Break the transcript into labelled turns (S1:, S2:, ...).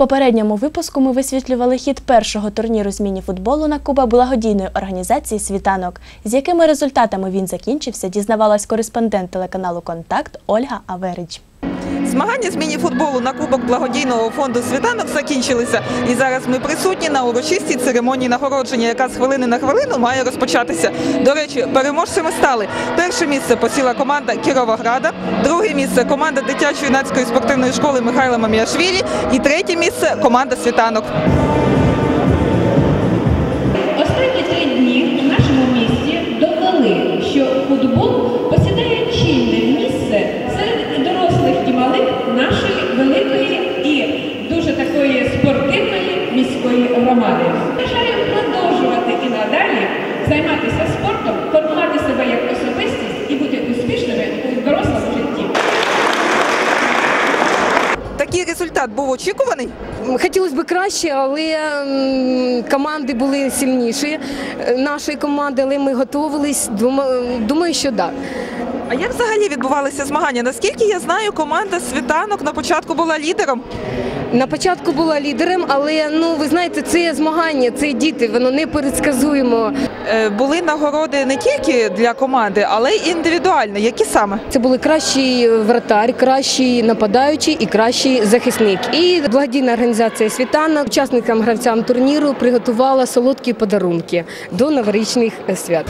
S1: попередньому випуску ми висвітлювали хід першого турніру з міні-футболу на Куба благодійної організації Світанок. З якими результатами він закінчився, дізнавалась кореспондент телеканалу Контакт Ольга Аверич.
S2: Змагання з міні-футболу на Кубок благодійного фонду світанок закінчилися. І зараз ми присутні на урочистій церемонії нагородження, яка з хвилини на хвилину має розпочатися. До речі, переможцями стали перше місце посіла команда Кіровограда, друге місце команда дитячо-юнацької спортивної школи Михайла Маміашвілі і третє місце команда світанок.
S3: Міської громади. Бажаю продовжувати і надалі займатися спортом,
S2: Такий результат був очікуваний.
S4: Хотілося б краще, але команди були сильніші е, нашої команди, але ми готувались. Думаю, думаю, що так.
S2: А як взагалі відбувалися змагання? Наскільки я знаю, команда світанок на початку була лідером.
S4: На початку була лідером, але ну ви знаєте, це змагання, це діти, воно не передсказуємо.
S2: Е, Були нагороди не тільки для команди, але й індивідуально. Які саме?
S4: Це були кращий вратар, кращий нападаючий і кращий захисник. І благодійна організація Світанок учасникам гравцям турніру приготувала солодкі подарунки до новорічних свят.